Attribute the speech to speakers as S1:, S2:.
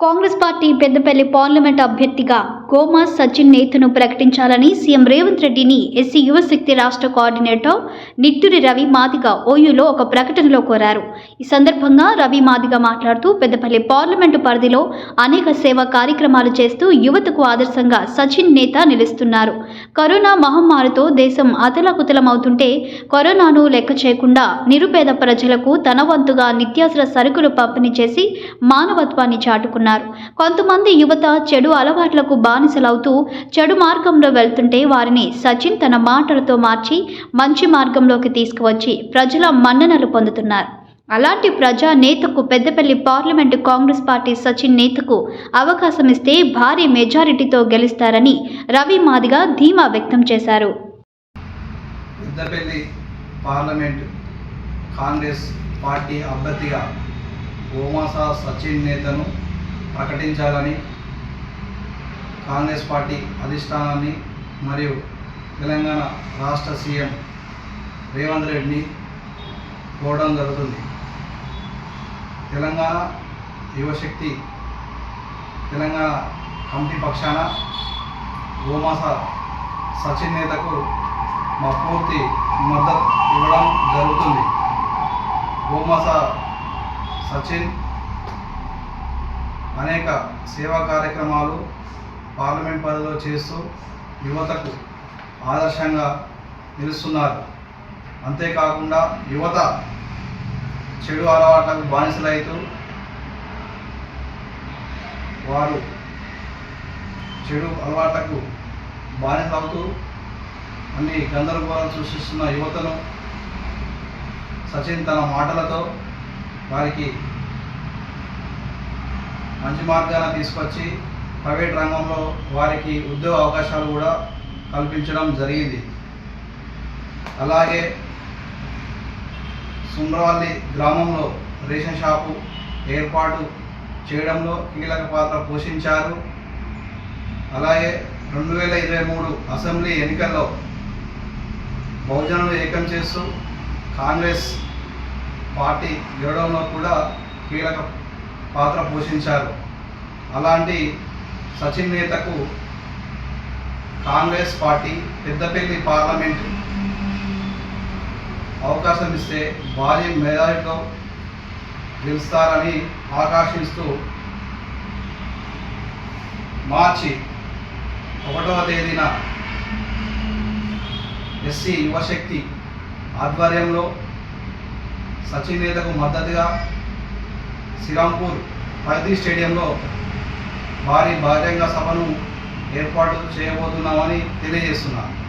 S1: Congress party Peddapalli parliament అభ్యర్థిగా గోమా సచిన్ నేతను ప్రకటించాలని సీఎం రేవంత్ రెడ్డిని ఎస్సీ యువశక్తి రాష్ట్ర కోఆర్డినేటర్ నిట్టూరి రవి మాదిగ ఓయూలో ఒక ప్రకటనలో కోరారు. ఈ సందర్భంగా రవి మాదిగ మాట్లాడుతూ పెద్దపల్లి పార్లమెంటు పరిధిలో అనేక సేవా కార్యక్రమాలు చేస్తూ యువతకు ఆదర్శంగా సచిన్ నేత నిలుస్తున్నారు. కరోనా మహమ్మారితో దేశం అతలాకుతలమవుతుంటే కరోనాను లెక్క చేయకుండా నిరుపేద ప్రజలకు తన వంతుగా నిత్యావసర సరుకులు పంపిణీ చేసి మానవత్వాన్ని చాటుకున్నారు. కొంతమంది యువత చెడు అలవాట్లకు బానిసలవుతూ చెడు మార్గంలో వెళ్తుంటే వారిని సచిన్ తన మాటలతో మార్చి మంచి మార్గంలోకి తీసుకువచ్చి ప్రజల మన్ననలు పొందుతున్నారు. అలాంటి ప్రజా నేతకు పెద్దపల్లి పార్లమెంటు కాంగ్రెస్ పార్టీ సచిన్ నేతకు అవకాశం ఇస్తే భారీ మెజారిటీతో గెలుస్తారని రవి మాదిగా ధీమా వ్యక్తం చేశారు.
S2: పెద్దపల్లి పార్లమెంట్ కాంగ్రెస్ పార్టీ అభ్యర్థిగా ఓమాసా సచిన్ నేతను ప్రకటించాలని కాంగ్రెస్ పార్టీ అధిష్టానాన్ని మరియు తెలంగాణ రాష్ట్ర సీఎం రేవంత్ రెడ్డిని కోవడం జరుగుతుంది. తెలంగాణ యువశక్తి తెలంగాణ కమిటీ పక్షాన గోమాస సచిన్ నేతకు మా పూర్తి మద్దతు ఇవ్వడం జరుగుతుంది. గోమాస సచిన్ అనేక సేవా కార్యక్రమాలు పార్లమెంట్ పరిధిలో చేస్తూ యువతకు ఆదర్శంగా నిలుస్తున్నారు. అంతేకాకుండా యువత చెడు అలవాట్లకు బానిసలైతూ వారు చెడు అలవాట్లకు బానిసలవుతూ అన్ని గందరగోళాలు సృష్టిస్తున్న యువతను సచిన్ తన మాటలతో వారికి మంచి మార్గాన తీసుకొచ్చి ప్రైవేట్ రంగంలో వారికి ఉద్యోగ అవకాశాలు కూడా కల్పించడం జరిగింది. అలాగే సుండ్రవల్లి గ్రామంలో రేషన్ షాపు ఏర్పాటు చేయడంలో కీలక పాత్ర పోషించారు. అలాగే రెండు వేల ఇరవై మూడు అసెంబ్లీ ఎన్నికల్లో బహుజనులు ఏకం చేస్తూ కాంగ్రెస్ పార్టీ గెలవడంలో కూడా కీలక పాత్ర పోషించారు. అలాంటి సచిన్ నేతకు కాంగ్రెస్ పార్టీ పెద్దపల్లి పార్లమెంట్ అవకాశం ఇస్తే భారీ మెజారిటీతో గెలుస్తారని ఆకాశిస్తూ మార్చి ఒకటవ తేదీన ఎస్సీ యువశక్తి ఆధ్వర్యంలో సచిన్ నేతకు మద్దతుగా శ్రీరాంపూర్ ప్రగతి స్టేడియంలో భారీ బహిరంగ సభను ఏర్పాటు చేయబోతున్నామని తెలియజేస్తున్నాను.